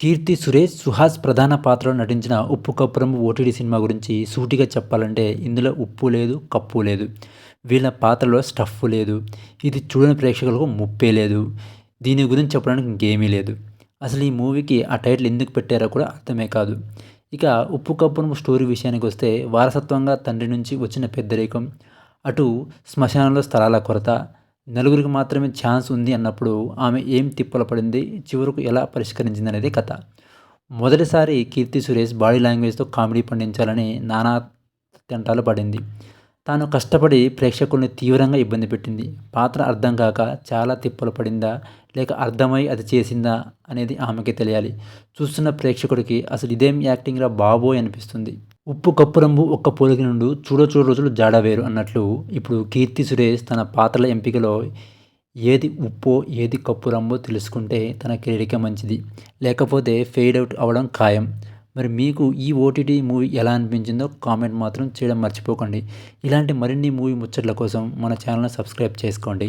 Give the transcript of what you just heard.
కీర్తి సురేష్ సుహాస్ ప్రధాన పాత్రలో నటించిన ఉప్పు కప్పురం ఓటీటీ సినిమా గురించి సూటిగా చెప్పాలంటే ఇందులో ఉప్పు లేదు కప్పు లేదు. వీళ్ళ పాత్రలో స్టఫ్ లేదు. ఇది చూడని ప్రేక్షకులకు ముప్పే లేదు. దీని గురించి చెప్పడానికి ఇంకేమీ లేదు. అసలు ఈ మూవీకి ఆ టైటిల్ ఎందుకు పెట్టారో కూడా అర్థమే కాదు. ఇక ఉప్పు కప్పురం స్టోరీ విషయానికి వస్తే వారసత్వంగా తండ్రి నుంచి వచ్చిన పెద్దరికం అటు శ్మశానంలో స్థలాల కొరత నలుగురికి మాత్రమే ఛాన్స్ ఉంది అన్నప్పుడు ఆమె ఏం తిప్పల పడింది చివరకు ఎలా పరిష్కరించింది అనేది కథ. మొదటిసారి కీర్తి సురేష్ బాడీ లాంగ్వేజ్తో కామెడీ పండించాలని నానా తింటాలు పడింది. తాను కష్టపడి ప్రేక్షకుల్ని తీవ్రంగా ఇబ్బంది పెట్టింది. పాత్ర అర్థం కాక చాలా తిప్పలు పడిందా లేక అర్థమై అది చేసిందా అనేది ఆమెకి తెలియాలి. చూస్తున్న ప్రేక్షకుడికి అసలు ఇదేం యాక్టింగ్రా బాబోయ్ అనిపిస్తుంది. ఉప్పు కప్పు రంగు ఒక్క పోలిక నుండి చూడ చూడ రోజులు జాడవేరు అన్నట్లు ఇప్పుడు కీర్తి సురేష్ తన పాత్రల ఎంపికలో ఏది ఉప్పో ఏది కప్పు రంబో తెలుసుకుంటే తన కెరీర్కే మంచిది. లేకపోతే ఫెయిడ్ అవుట్ అవ్వడం ఖాయం. మరి మీకు ఈ ఓటీటీ మూవీ ఎలా అనిపించిందో కామెంట్ మాత్రం చేయడం మర్చిపోకండి. ఇలాంటి మరిన్ని మూవీ ముచ్చట్ల కోసం మన ఛానల్ని సబ్స్క్రైబ్ చేసుకోండి.